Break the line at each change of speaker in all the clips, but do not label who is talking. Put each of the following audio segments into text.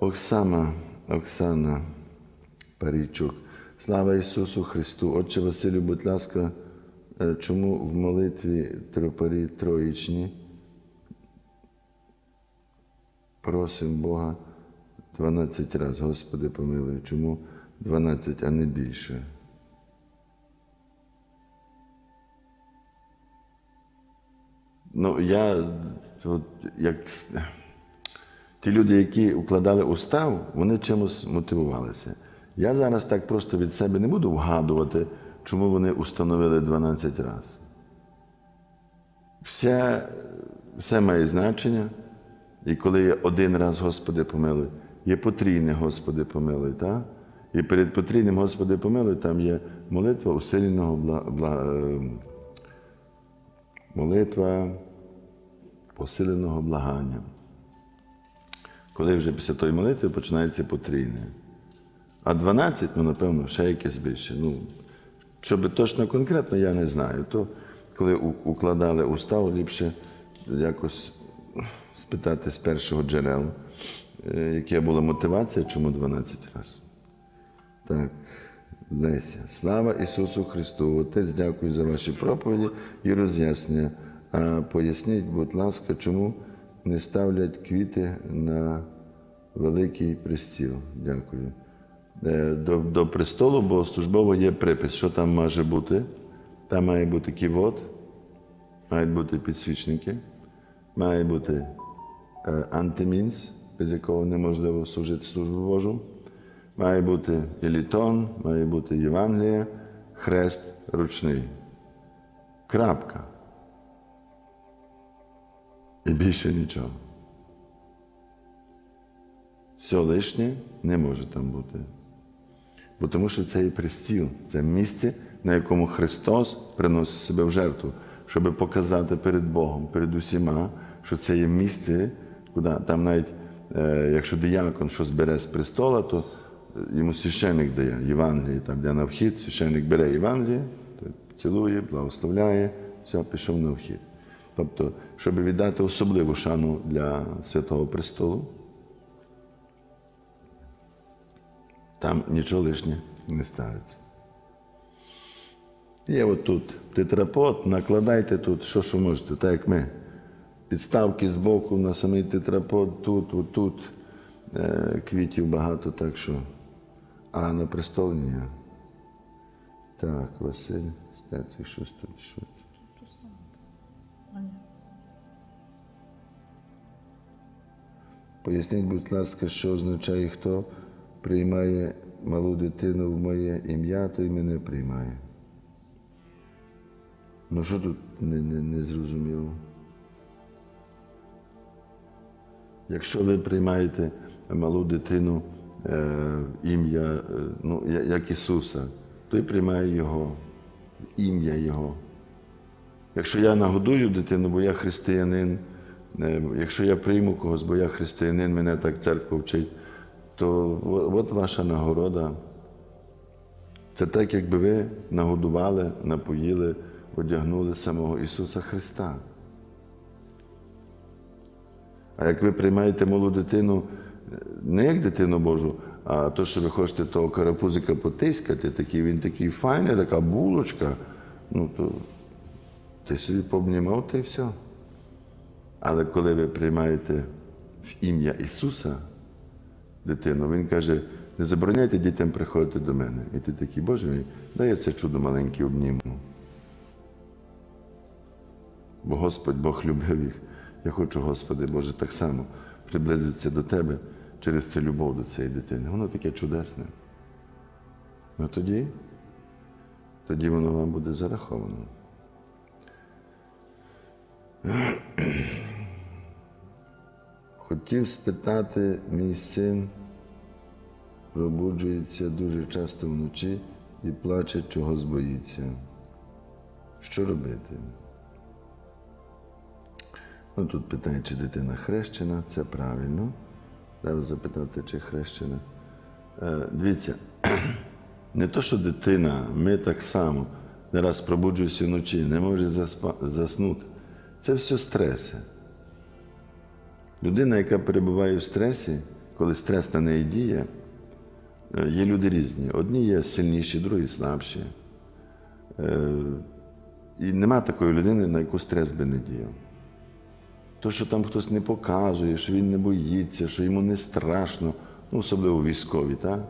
Оксана, Оксана Парійчук. Слава Ісусу Христу! Отче Василю, будь ласка, чому в молитві тропарі троїчні просимо Бога 12 разів, Господи помилуй, чому 12, а не більше? Ну, я от, як ті люди, які укладали устав, вони чимось мотивувалися. Я зараз так просто від себе не буду вгадувати, чому вони установили 12 разів. Все, все має значення. І коли є один раз Господи помилуй, є потрійне Господи помилуй. Так? І перед потрійним Господи помилуй там є молитва усиленого бла, бла, е, молитва посиленого благання. Коли вже після тої молитви починається потрійне. А 12, ну, напевно, ще якесь більше. Ну, щоб точно конкретно, я не знаю. То коли укладали устав, ліпше якось спитати з першого джерел, е, яка була мотивація, чому 12 разів. Так, Леся. Слава Ісусу Христу! Отець, дякую за ваші проповіді і роз'яснення. А поясніть, будь ласка, чому не ставлять квіти на великий престіл? Дякую. Е, До, до престолу, бо службово є припис, що там може бути. Там має бути ківот, мають бути підсвічники, має бути е, антимінс, без якого неможливо служити службу Божу. Має бути елітон, має бути Євангеліє, хрест ручний. Крапка. І більше нічого. Все лишнє не може там бути. Бо тому що це і престіл, це місце, на якому Христос приносить себе в жертву, щоб показати перед Богом, перед усіма, що це є місце, куди там навіть, е, якщо диякон щось бере з престола, то йому священник дає Євангеліє, там де на вхід, священник бере Євангеліє, цілує, благословляє, все, пішов на вхід. Тобто, щоб віддати особливу шану для Святого Престолу, там нічого лишнє не ставиться. Є отут тетрапод, накладайте тут, що що можете, так як ми. Підставки з боку на самий тетрапод, тут, отут. Е, квітів багато, так що. А на престол ні. Так, Василь, стаці, щось тут, що. Поясніть, будь ласка, що означає, хто приймає малу дитину в моє ім'я, той мене приймає. Ну що тут не, не, не зрозуміло? Якщо ви приймаєте малу дитину е, ім'я, е, ну, як Ісуса, той приймає Його, ім'я Його. Якщо я нагодую дитину, бо я християнин, якщо я прийму когось, бо я християнин, мене так церква вчить, то от ваша нагорода. Це так, якби ви нагодували, напоїли, одягнули самого Ісуса Христа. А як ви приймаєте малу дитину, не як дитину Божу, а то, що ви хочете того карапузика потискати, такий, він такий файний, така булочка, ну то ти собі пообнімав та й все. Але коли ви приймаєте в ім'я Ісуса дитину, Він каже, не забороняйте дітям приходити до мене. І ти такий, Боже мій, дай я це чудо маленьке обніму. Бо Господь Бог любив їх. Я хочу, Господи Боже, так само приблизитися до Тебе через цю любов до цієї дитини. Воно таке чудесне. Ну тоді, тоді воно вам буде зараховано. Хотів спитати, мій син пробуджується дуже часто вночі і плаче, чогось боїться. Що робити? Ну, тут питає, чи дитина хрещена, це правильно. Треба запитати, чи хрещена. Е, дивіться, не то, що дитина, ми так само не раз пробуджуємося вночі, не може заспа- заснути. Це все стреси. Людина, яка перебуває в стресі, коли стрес на неї діє, е, є люди різні. Одні є сильніші, другі слабші. Е, І нема такої людини, на яку стрес би не діяв. То, що там хтось не показує, що він не боїться, що йому не страшно, ну, особливо військові, так?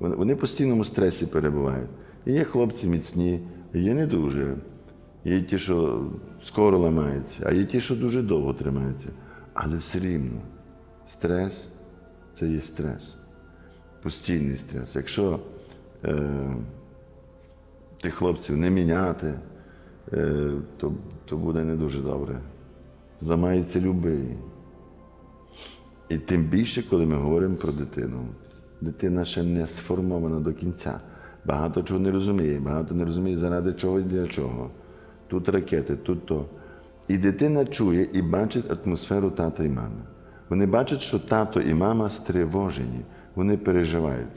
Вони, постійному стресі перебувають. І є хлопці міцні, є не дуже. Є ті, що скоро ламаються, а є ті, що дуже довго тримаються. Але все рівно стрес це є стрес. Постійний стрес. Якщо е, тих хлопців не міняти, е, то, то буде не дуже добре. Зламається любий. І тим більше, коли ми говоримо про дитину. Дитина ще не сформована до кінця. Багато чого не розуміє, багато не розуміє, заради чого і для чого. Тут ракети, тут то. І дитина чує і бачить атмосферу тата і мами. Вони бачать, що тато і мама стривожені, вони переживають.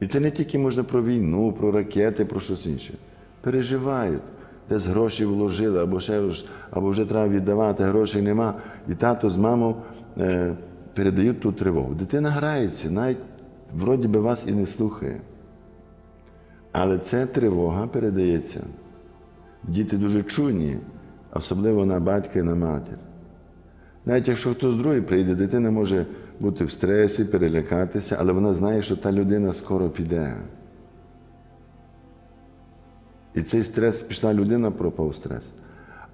І це не тільки можна про війну, про ракети, про щось інше. Переживають. Десь гроші вложили, або ще або вже треба віддавати, грошей нема. І тато з мамою е, передають ту тривогу. Дитина грається, навіть вроді би вас і не слухає. Але ця тривога передається. Діти дуже чуйні, особливо на батька і на матір. Навіть якщо хтось другий прийде, дитина може бути в стресі, перелякатися, але вона знає, що та людина скоро піде. І цей стрес пішла людина, пропав стрес.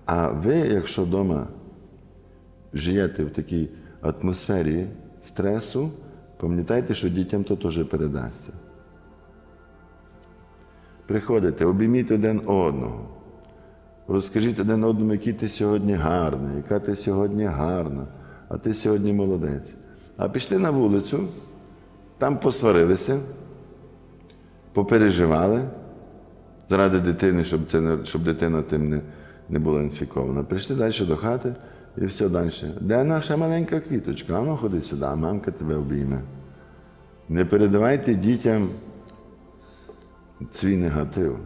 А ви, якщо вдома живете в такій атмосфері стресу, пам'ятайте, що дітям то теж передасться. Приходите, обійміть один одного. Розкажіть один одному, який ти сьогодні гарний, яка ти сьогодні гарна, а ти сьогодні молодець. А пішли на вулицю, там посварилися, попереживали заради дитини, щоб, це щоб дитина тим не, не була інфікована. Прийшли далі до хати і все далі. Де наша маленька квіточка? А ну ходи сюди, мамка тебе обійме. Не передавайте дітям свій негатив.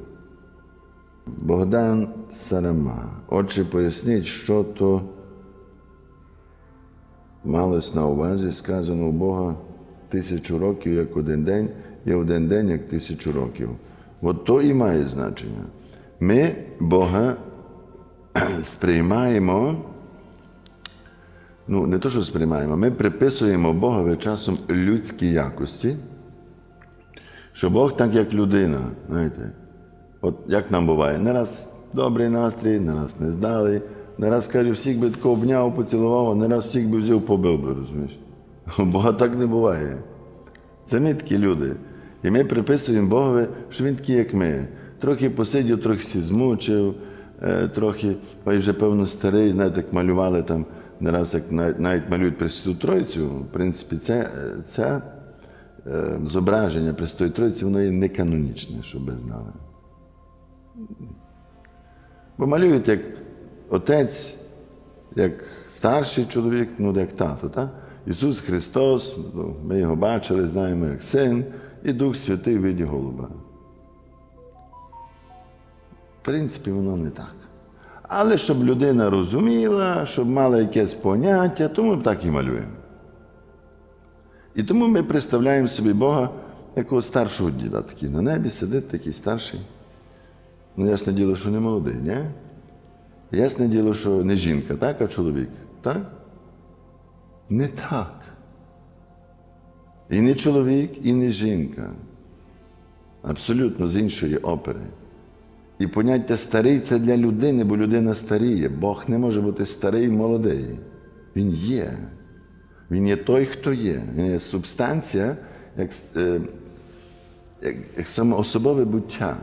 Богдан Сарама. Отже, поясніть, що то малось на увазі, сказано у Бога тисячу років, як один день, і один день, як тисячу років. От то і має значення. Ми Бога сприймаємо, ну, не то, що сприймаємо, ми приписуємо Богові часом людські якості, що Бог так, як людина, знаєте. От як нам буває, не раз добрий настрій, не раз не здалий, не раз каже, всіх би тако обняв, поцілував, а не раз всіх би взяв, побив би, розумієш? Бога так не буває. Це ми такі люди. І ми приписуємо Богові, що він такий, як ми. Трохи посидів, трохи сі змучив, е, трохи, ой, вже певно старий, знаєте, як малювали там, не раз як навіть, навіть малюють Пресвяту Тройцю, в принципі, це, це е, зображення Пресвятої Тройці, воно є неканонічне, щоб ви знали. Бо малюють як отець, як старший чоловік, ну як тато. Так? Ісус Христос, ну, ми його бачили, знаємо як син, і Дух Святий в виді голуба. В принципі, воно не так. Але щоб людина розуміла, щоб мала якесь поняття, тому так і малюємо. І тому ми представляємо собі Бога якого старшого діда, такий на небі сидить, такий старший. Ну, ясне діло, що не молодий, ні? Ясне діло, що не жінка, так, а чоловік. Так? Не так. І не чоловік, і не жінка. Абсолютно з іншої опери. І поняття старий це для людини, бо людина старіє. Бог не може бути старий і молодий. Він є. Він є той, хто є. Він є субстанція, як, е, як, як самоособове буття.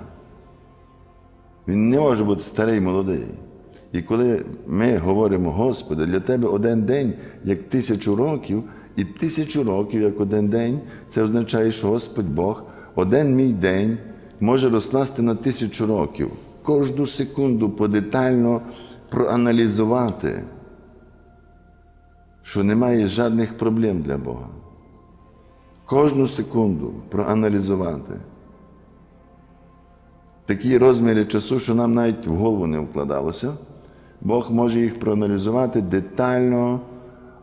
Він не може бути старий молодий. І коли ми говоримо, Господи, для Тебе один день як тисячу років, і тисячу років як один день, це означає, що Господь Бог один мій день може розкласти на тисячу років, кожну секунду подетально проаналізувати, що немає жодних проблем для Бога. Кожну секунду проаналізувати. Такі розміри часу, що нам навіть в голову не вкладалося. Бог може їх проаналізувати детально,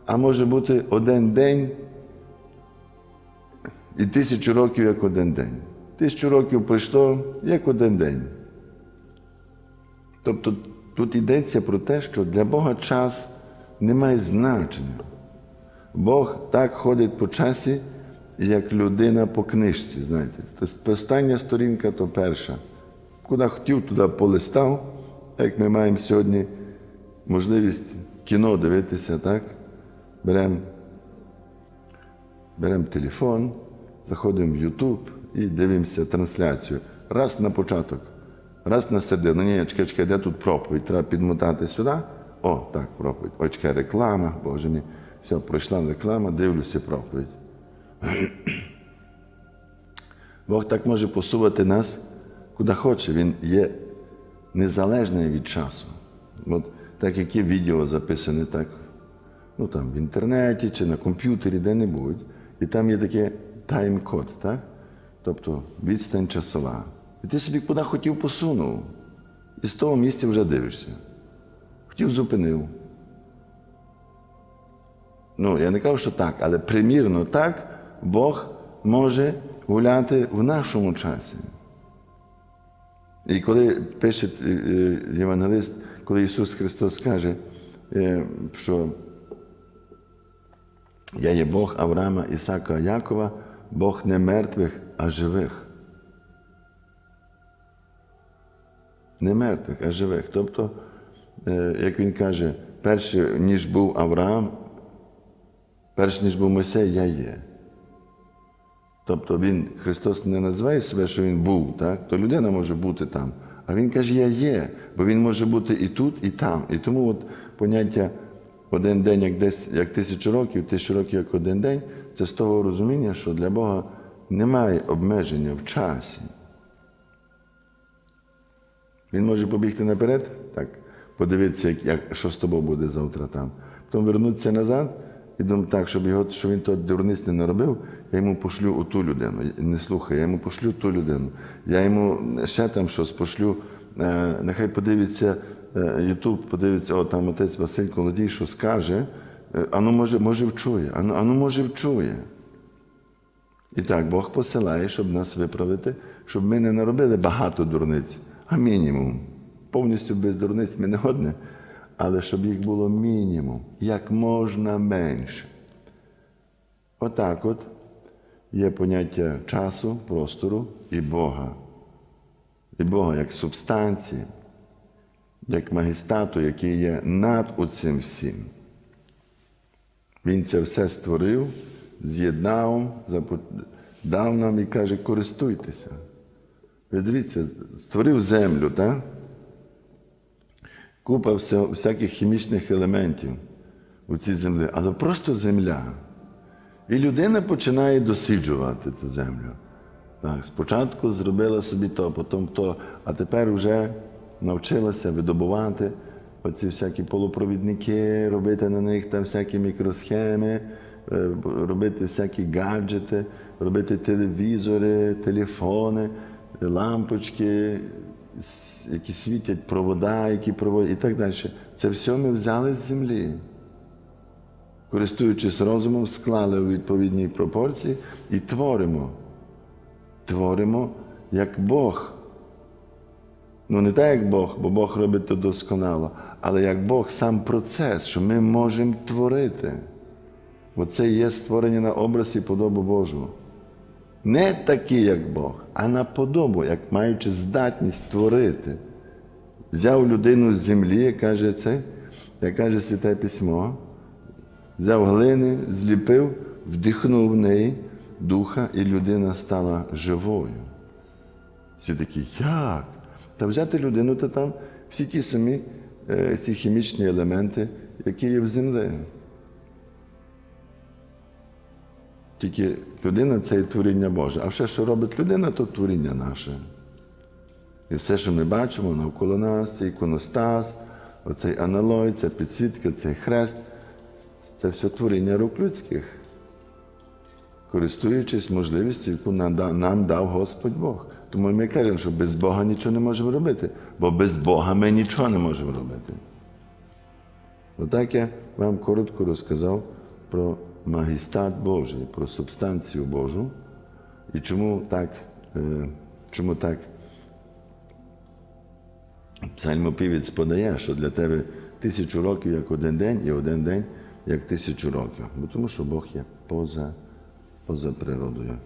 а може бути один день І тисячу років як один день. Тисячу років пройшло як один день. Тобто тут йдеться про те, що для Бога час не має значення. Бог так ходить по часі, як людина по книжці, знаєте. Тобто остання сторінка то перша. Куди хотів, туди полистав, як ми маємо сьогодні можливість кіно дивитися, так? Беремо берем телефон, заходимо в YouTube і дивимося трансляцію. Раз на початок, раз на середину. Ні, чекай, чекай, де тут проповідь? Треба підмотати сюди. О, так, проповідь. Ой, чекай, реклама, Боже мій. Все, пройшла реклама, дивлюся проповідь. Бог так може посувати нас куди хоче. Він є незалежний від часу. От так як є відео записане так, ну там в інтернеті чи на комп'ютері, де-небудь, і там є таке тайм-код, так? тобто відстань часова. І ти собі куди хотів посунув, і з того місця вже дивишся. Хотів зупинив. Ну, я не кажу, що так, але примірно так Бог може гуляти в нашому часі. І коли пише Євангелист, коли Ісус Христос каже, що я є Бог Авраама, Ісака, Якова, Бог не мертвих, а живих. Не мертвих, а живих. Тобто, як він каже, перше, ніж був Авраам, перш ніж був Мойсей, я є. Тобто він, Христос не називає себе, що Він був, так? то людина може бути там. А Він каже, я є, бо Він може бути і тут, і там. І тому от поняття один день, як десь, як тисячу років, тисячу років як один день, це з того розуміння, що для Бога немає обмеження в часі. Він може побігти наперед, так, подивитися, як, як, що з тобою буде завтра там. Потім вернутися назад і думати так, щоб його, щоб він то дурниць не наробив, я йому пошлю у ту людину. Не слухай, я йому пошлю ту людину. Я йому ще там щось пошлю. Е, нехай подивиться Ютуб, подивиться, о, там отець Василь Колодій, що скаже, е, ану, може, може вчує, ану, ану, може вчує. І так, Бог посилає, щоб нас виправити, щоб ми не наробили багато дурниць, а мінімум. Повністю без дурниць ми не годне, але щоб їх було мінімум, як можна менше. Отак от є поняття часу, простору і Бога. І Бога як субстанції, як магістату, який є над оцим всім. Він це все створив, з'єднав, дав нам і каже, користуйтеся. Ви дивіться, створив землю, так? Купа всяких хімічних елементів у цій землі, але просто земля. І людина починає досліджувати цю землю. Так, спочатку зробила собі то, потім то, а тепер вже навчилася видобувати оці всякі полупровідники, робити на них там всякі мікросхеми, е, робити всякі гаджети, робити телевізори, телефони, лампочки, які світять провода, які проводять і так далі. Це все ми взяли з землі користуючись розумом, склали у відповідній пропорції і творимо. Творимо як Бог. Ну, не так, як Бог, бо Бог робить то досконало, але як Бог сам процес, що ми можемо творити. Бо це є створення на образ і подобу Божу. Не такі, як Бог, а на подобу, як маючи здатність творити. Взяв людину з землі, каже це, як каже Святе Письмо, взяв глини, зліпив, вдихнув в неї духа, і людина стала живою. Всі такі, як? Та взяти людину, то там всі ті самі е, ці хімічні елементи, які є в землі. Тільки людина це і творіння Боже. А все, що робить людина, то творіння наше. І все, що ми бачимо навколо нас, цей іконостас, оцей аналой, ця підсвітка, цей хрест, це все творіння рук людських, користуючись можливістю, яку нам дав Господь Бог. Тому ми кажемо, що без Бога нічого не можемо робити, бо без Бога ми нічого не можемо робити. Отак я вам коротко розказав про магістат Божий, про субстанцію Божу, І чому так? е, Чому так? Псальмопівець подає, що для тебе тисячу років як один день, і один день як тисячу років. Бо тому що Бог є поза, поза природою.